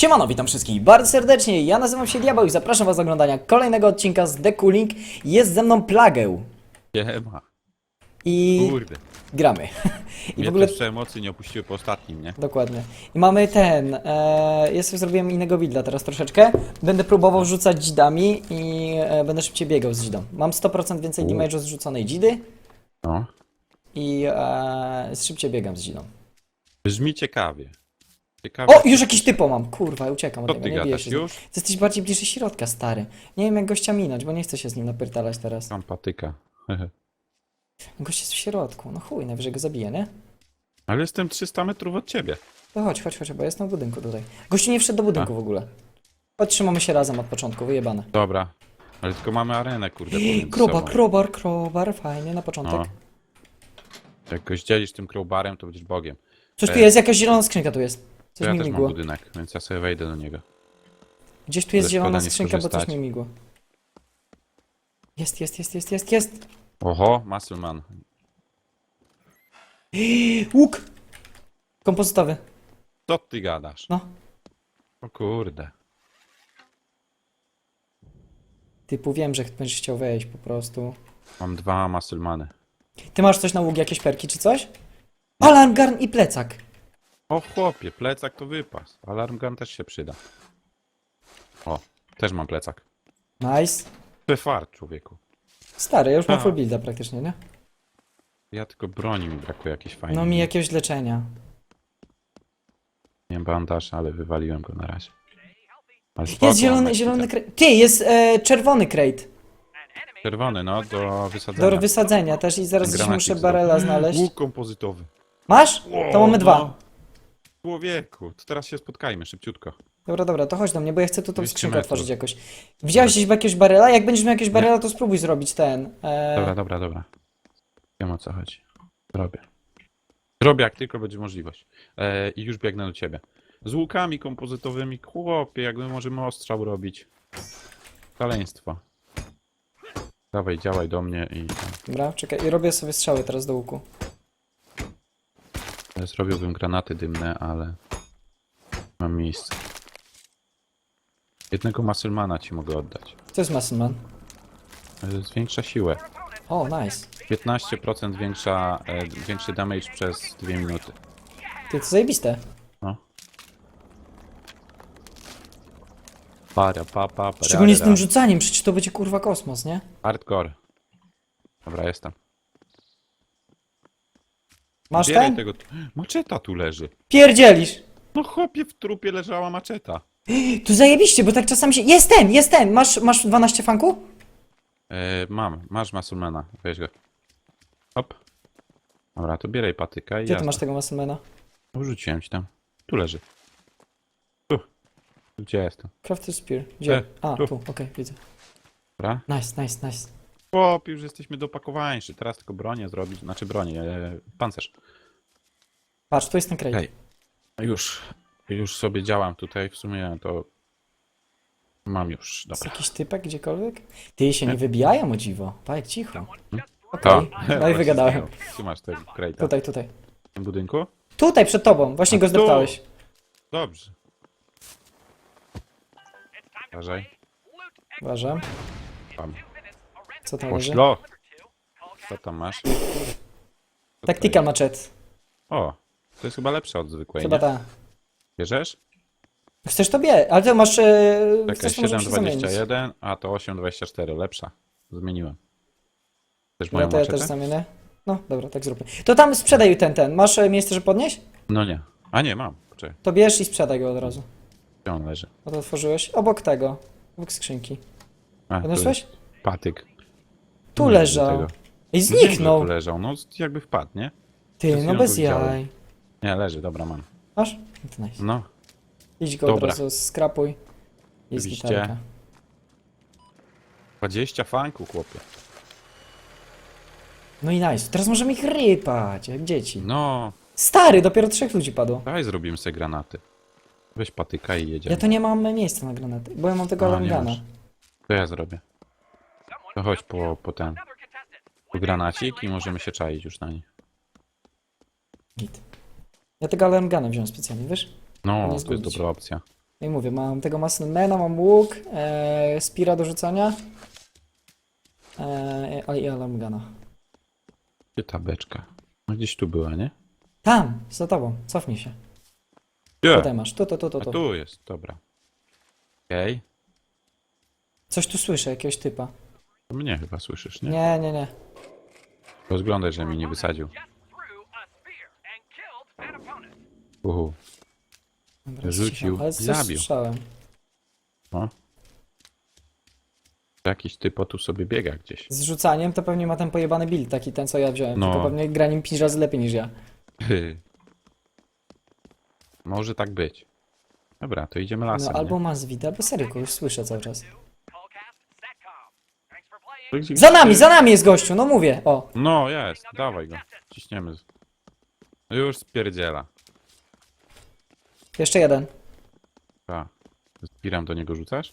Siemano, witam wszystkich bardzo serdecznie, ja nazywam się Diabeł i zapraszam was do oglądania kolejnego odcinka z The Cooling. Jest ze mną Plagę Siema. i Kurde. gramy. I Mnie w ogóle... też emocje nie opuściły po ostatnim, nie? Dokładnie. I mamy ten, e, ja sobie zrobiłem innego builda teraz troszeczkę. Będę próbował rzucać dzidami i e, będę szybciej biegał z dzidą. Mam 100% więcej U. damage'u z rzuconej dzidy No. i e, szybciej biegam z dzidą. Brzmi ciekawie. O, już jakiś typo mam, kurwa, uciekam od Co niego, ty nie biję gadasz się z nim. już? Ty jesteś bardziej bliżej środka, stary. Nie wiem jak gościa minąć, bo nie chcę się z nim napiertalać teraz. Mam patyka. Gość jest w środku, no chuj, najwyżej go zabiję, nie? Ale jestem 300 metrów od ciebie. To chodź, chodź, chodź, bo jestem w budynku tutaj. Gościu nie wszedł do budynku w ogóle. Chodź, trzymamy się razem od początku, wyjebane. Dobra. Ale tylko mamy arenę, kurde, pomiędzy Krobar, sobą. krobar, krobar, fajnie, na początek. No. Jak go zdzielisz tym crowbarem, to będziesz bogiem. Coś tu E. jest, jakaś zielona skrzynka tu jest. Coś ja mi też mam migło. budynek, więc ja sobie wejdę do niego. Gdzieś tu jest Ale zielona szkoda nie skrzynka, bo coś skorzystać. mi migło. Jest, jest, jest, jest, jest, jest. Oho, Muscleman. Łuk! Kompozytowy. Co ty gadasz? No. O kurde. Typu wiem, że będziesz chciał wejść po prostu. Mam dwa Musclemany. Ty masz coś na łuk, jakieś perki czy coś? Alarm, garn i plecak. O chłopie, plecak to wypas. Alarm gun też się przyda. O, też mam plecak. Nice. Prefart, człowieku. Stary, ja już mam A. full builda praktycznie, nie? Ja tylko broni mi brakuje jakiejś fajnej. No mi jakiegoś leczenia. Nie bandaż, ale wywaliłem go na razie. Ale spoko, Jest zielony, mamy zielony tutaj. crate. Ty, jest e, czerwony crate. Czerwony, no, do wysadzenia. Do wysadzenia też i zaraz Granacik muszę barela znaleźć. Łuk kompozytowy. Masz? To mamy no. dwa. Człowieku, to teraz się spotkajmy, szybciutko. Dobra, dobra, to chodź do mnie, bo ja chcę tu tą 200 skrzynkę metrów. otworzyć jakoś. Widziałeś gdzieś jakiegoś barela? Jak będziesz miał jakiegoś barela, to spróbuj zrobić ten. E, Dobra, dobra, dobra. Wiem o co chodzi. Zrobię. Zrobię jak tylko będzie możliwość. E, I już biegnę do ciebie. Z łukami kompozytowymi, chłopie, jak my możemy ostrzał robić. Szaleństwo. Dawaj, działaj do mnie i Dobra, czekaj, i robię sobie strzały teraz do łuku. E, zrobiłbym granaty dymne, ale mam miejsce. Jednego Musclemana ci mogę oddać. To jest Muscleman. E, Zwiększa siłę. O, nice. 15% większa, e, większy damage przez 2 minuty. Ty, to zajebiste. No. Para, pa, pa, para, Szczególnie z tym rzucaniem, przecież to będzie kurwa kosmos, nie? Hardcore. Dobra, jestem. Masz Bieraj ten? tego. Maczeta tu leży. Pierdzielisz! No chłopie, w trupie leżała maczeta. Tu zajebiście, bo tak czasami się... Jest ten, jest ten! Masz, masz 12 fanku? E, mam, masz Masulmana. Weź go. Hop. Dobra, to bieraj patyka i Gdzie ty masz tego Musclemana? Wrzuciłem ci tam. Tu leży. Tu. Gdzie jestem? Crafted Spear. Gdzie? E, A, tu. tu, okej, widzę. Dobra. Nice, nice, nice. Chłop, już jesteśmy dopakowańszy. Teraz tylko bronię zrobić. Znaczy bronię, e, pancerz. Patrz, tu jest ten crate. Hej. Już, już sobie działam tutaj, w sumie to mam już, Jest dobra. jakiś typek gdziekolwiek? Ty się nie wybijają o dziwo. Tak, cicho. Hmm? Okej, no i wygadałem. Tu masz tego krejta. Tutaj, tutaj. W tym budynku? Tutaj, przed tobą. Właśnie A go tu. zdeptałeś. Dobrze. Uważaj. Uważam. Tam. Co tam leży? Poszlo. Co tam masz? Co Tactical. O, to jest chyba lepsze od zwykłej, Chyba nie? ta. Bierzesz? Chcesz to bie, ale ty masz... E, Czekaj, chcesz to możemy się zamienić. 7,21, a to 8,24, lepsza. Zmieniłem. Chcesz Dobra, moją to ja też zamienię. No, dobra, tak zróbmy. To tam sprzedaj ten, ten. Masz e, miejsce, żeby podnieść? No nie. A nie, mam. Poczekaj, To bierz i sprzedaj go od razu. gdzie on leży? No to otworzyłeś. Obok tego. Obok skrzynki. A, tu Podniosłeś? jest Patyk. Tu Nie leżał. tego. Że zniknął. tu leżał, no jakby wpadł, nie? Ty, Przed no chwilą bez go widziałem. jaj. Nie, leży, dobra, mam. Masz? No to nice. No, Idź go od Dobra. razu, skrapuj. Jest Oczywiście. gitarka. 20 fanku, chłopie. No i nice. Teraz możemy ich rypać, jak dzieci. No, Stary, dopiero trzech ludzi padło. daj zrobimy sobie granaty. Weź patyka i jedziemy. Ja to nie mam miejsca na granaty, bo ja mam tego A, nie alarmgana. masz. To ja zrobię. To chodź po, po ten. Po granacik i możemy się czaić już na nich. Git. Ja tego alarmgana wziąłem specjalnie, wiesz? No, Nie to jest zgubić. dobra opcja. No i mówię, mam tego Massenmana, mam łuk, e, Spira do rzucania. E, ale i Alarmgana. Gdzie ta beczka? No gdzieś tu była, nie? Tam, za tobą, cofnij się. Gdzie? Tutaj masz, tu, tu, tu, tu, A tu. tu jest, dobra. Okej. Coś tu słyszę, jakiegoś typa. To mnie chyba słyszysz, nie? Nie, nie, nie. Rozglądaj, że mi nie wysadził. Uhu. Dobra, Rzucił Ale coś zabił. słyszałem. No. Jakiś typo tu sobie biega gdzieś. Z rzucaniem to pewnie ma ten pojebany build, taki ten co ja wziąłem. No. Tylko pewnie gra nim 5 razy lepiej niż ja. Może tak być. Dobra, to idziemy lasem. No, albo ma zwid, albo serio kogoś słyszę cały czas. Gdzie- Za nami, za nami jest gościu, no mówię. O, No, jest. Dawaj go. Ciśniemy. Już spierdziela. jeszcze jeden. A. Spiram do niego rzucasz?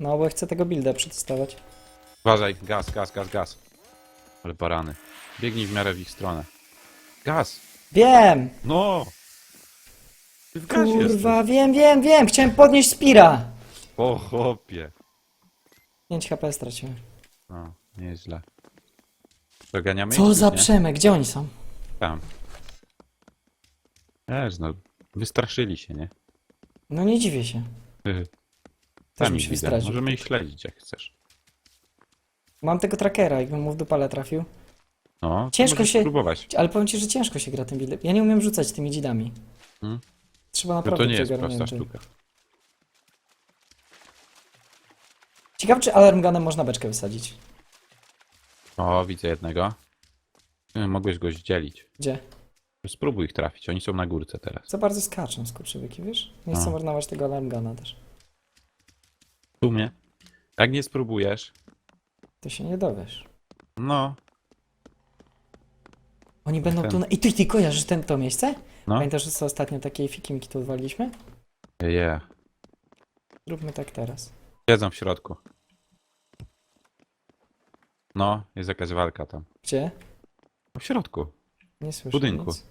No bo chcę tego builda przetestować. Uważaj, gaz, gaz, gaz, gaz. Ale barany. Biegnij w miarę w ich stronę. Gaz! Wiem! No! Ty w gazie Kurwa, wiem, wiem, wiem! Chciałem podnieść Spira! jesteś. O chłopie. 5 HP straciłem. No, nieźle. Doganiamy Co ich, za nie? przemek, gdzie oni są? Tam. Wiesz, no, wystraszyli się, nie? No nie dziwię się. Też Tam mi ich się widzę. Możemy ich śledzić, jak chcesz. Mam tego trackera, jakbym mu w dupale trafił. No, to Ciężko możesz się- spróbować. Ale powiem ci, że ciężko się gra tym buildem. Ja nie umiem rzucać tymi dzidami. Hmm? Trzeba No naprawdę to nie jest prosta sztuka. Ciekawe, czy alarmganem można beczkę wysadzić. O, widzę jednego. Nie, Mogłeś go zdzielić. Gdzie? Spróbuj ich trafić, oni są na górce teraz. Za bardzo skaczą skurczybyki, wiesz? Nie chcę No. marnować tego alarmgana też. W sumie, jak nie spróbujesz, To się nie dowiesz. no, Oni będą Ten. tu... Na... I ty, ty kojarzysz ten, to miejsce? no, Pamiętasz, że co ostatnio takie fikimki tu odwaliliśmy? je. Zróbmy tak teraz. Siedzą w środku. No, jest jakaś walka tam. Gdzie? W środku. Nie słyszę budynku. nic.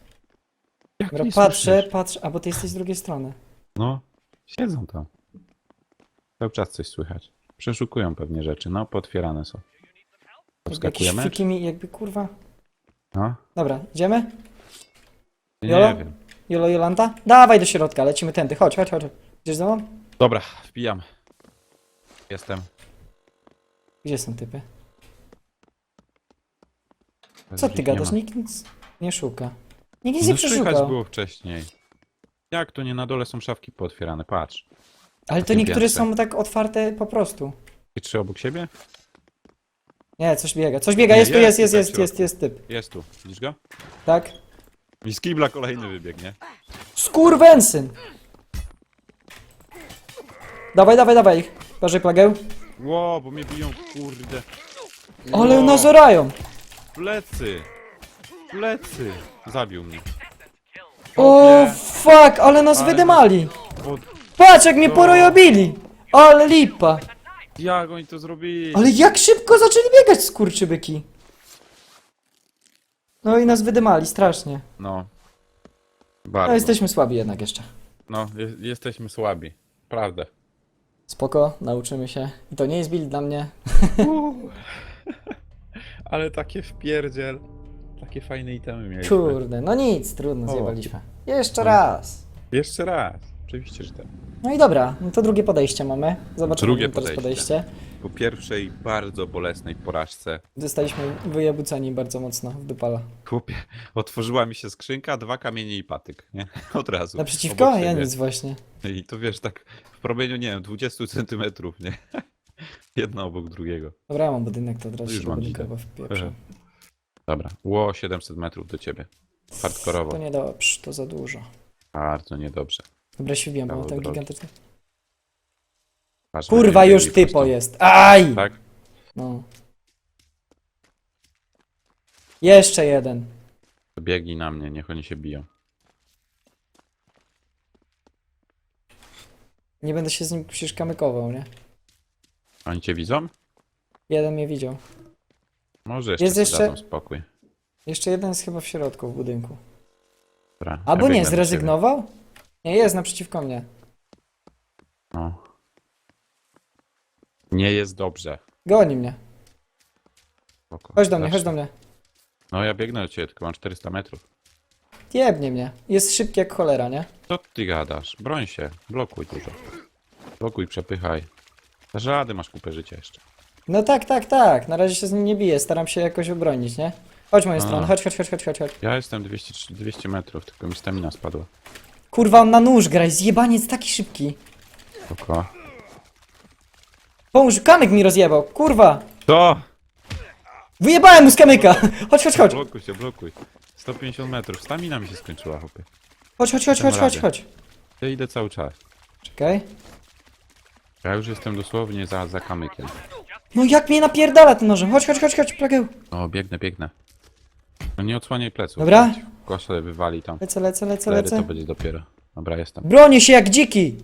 Jak Dobra, nie patrzę, słyszysz? patrzę, a bo ty jesteś z drugiej strony. No, siedzą tam. Cały czas coś słychać. Przeszukują pewnie rzeczy. No, potwierane są. Jakby jakieś Podskakujemy? fikimi, jakby kurwa... No, Dobra, idziemy? nie Jolo? wiem. Jolo, Jolanta? Dawaj do środka, lecimy tędy, chodź, chodź, chodź. Idziesz ze mną? Dobra, wbijam. Jestem. Gdzie są typy? Co ty nie gadasz? Nikt nic nie szuka. Nikt nic nie No słychać przeszukał. było wcześniej. Jak to nie na dole są szafki pootwierane? Patrz. Ale to Takie niektóre są tak otwarte po prostu. I trzy obok siebie? Nie, coś biega. Coś biega, Nie, jest tu, jest, jest jest, tutaj jest, jest, jest typ. Jest tu. Widzisz go? Tak? I z kibla kolejny wybiegnie. Skurwensyn! Dawaj, dawaj, dawaj Parzej plagę. Ło, bo mnie biją, kurde. Ale Ło, nas orają. Plecy! Plecy! Zabił mnie. O fuck, ale nas Ale- wydymali. O, Patrz jak mnie No. porojobili. Ale lipa. jak oni to zrobili? Ale jak szybko zaczęli biegać skurczybyki. No i nas wydymali strasznie. No. No Bardzo. jesteśmy słabi jednak jeszcze. No, je, jesteśmy słabi. Prawda. Spoko, nauczymy się. I to nie jest build dla mnie. Ale takie wpierdziel. Takie fajne itemy mieliśmy. Kurde, no nic, trudno, O. zjebaliśmy. Jeszcze No. raz. Jeszcze raz. Oczywiście, że tak. No i dobra, no to drugie podejście mamy. Zobaczymy Drugie teraz podejście. podejście. Po pierwszej bardzo bolesnej porażce. Zostaliśmy wyjebuceni bardzo mocno w dupala. Chłopie, otworzyła mi się skrzynka, dwa kamienie i patyk, nie? Od razu. Naprzeciwko? obok Ja siebie. nic właśnie. I to wiesz, tak w promieniu, nie wiem, 20 centymetrów, nie? Jedno obok drugiego. Dobra, ja mam budynek, to od razu Już się mam budynkowo wpieprzę. Dobra, ło 700 metrów do ciebie. Hardkorowo. To niedobrze, to za dużo. Bardzo niedobrze. Dobra, się wbijam, bo Kawał drogi. gigantyczny... Patrz, Kurwa, już typo prosto. jest. Aj! Tak? No. Jeszcze jeden. To biegnij na mnie, niech oni się biją. Nie będę się z nim przecież kamykował, nie? Oni cię widzą? Jeden mnie widział. Może jeszcze, Jest jeszcze- dadzą spokój. Jeszcze jeden jest chyba w środku, w budynku. Dobra, Albo ja nie, biegnę do ciebie. zrezygnował? Nie, jest naprzeciwko mnie. Nie jest dobrze. Goni mnie. Spoko. Chodź do mnie, chodź do mnie. No ja biegnę do ciebie, tylko mam 400 metrów. Jebnie mnie. Jest szybki jak cholera, nie? Co ty gadasz? Broń się, blokuj dużo. Blokuj, przepychaj. Dasz masz kupę życia jeszcze. No tak, tak, tak. Na razie się z nim nie biję. Staram się jakoś obronić, nie? Chodź moją A. stronę. Chodź, chodź, chodź, chodź, chodź, chodź. Ja jestem 200, 200 metrów, tylko mi stamina spadła. Kurwa, on na nóż graj. Zjebaniec taki szybki. Spoko. Pomóż, kamyk mi rozjebał. Kurwa. To! Wyjebałem mu z kamyka. Chodź, chodź, chodź. Blokuj się, blokuj. 150 metrów, stamina mi się skończyła, chłopie. Chodź, chodź, chodź, chodź, chodź, chodź. Ja idę cały czas. Czekaj. Ja już jestem dosłownie za, za kamykiem. No jak mnie napierdala tym nożem. Chodź, chodź, chodź, chodź, plagę. O, biegnę, biegnę. No nie odsłaniaj pleców. Dobra. Kosze wywali tam. Lecę, lecę, lecę, Lery to lecę. będzie dopiero. Dobra, jestem. Bronię się jak dziki.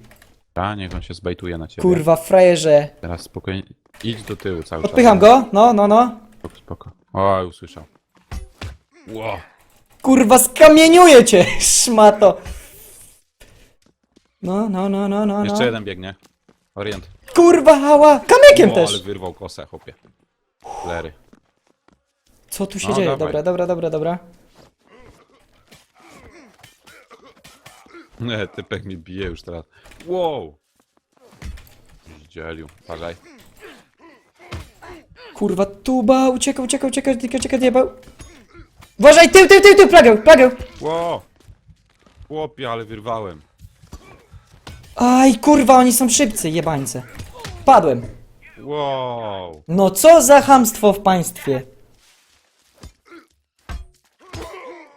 A, niech on się zbejtuje na ciebie. Kurwa, frajerze. Teraz spokojnie. Idź do tyłu cały Odpycham czas. go. No, no, no. Spoko, spoko. O, usłyszał. Ło. Kurwa, skamieniuję cię, szmato. No, no, no, no, no, Jeszcze no. jeden biegnie. Orient. Kurwa, hała. Kamykiem O, ale też. wyrwał kosę, chłopie. Lery. Co tu się No, dzieje? dawaj. Dobra, dobra, dobra, dobra. Nie, typek mi bije już teraz. Wow. Zdzielił. Uważaj. Kurwa, tuba, uciekaj, uciekaj, uciekaj, uciekaj, uciekaj, diabeł. Uważaj, tył, tył, tył, tył, plagę, plagę. Wow. Chłopie, ale wyrwałem. Aj, kurwa, oni są szybcy, jebańce. Padłem. Wow. No co za hamstwo w państwie.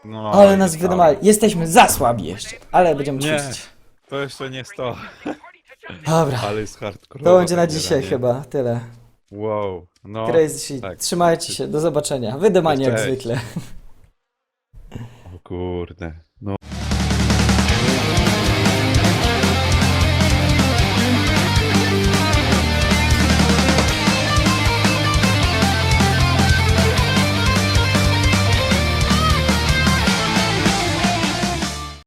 No, Ale nas wydymali. Jesteśmy za słabi jeszcze, ale będziemy Nie. ćwiczyć. To jeszcze nie jest to. Dobra, Ale jest hardcore. to będzie na dzisiaj chyba, tyle. Wow. No. Crazy tak. Trzymajcie się, do zobaczenia. Wydymanie jak Cześć. zwykle. O kurde. No.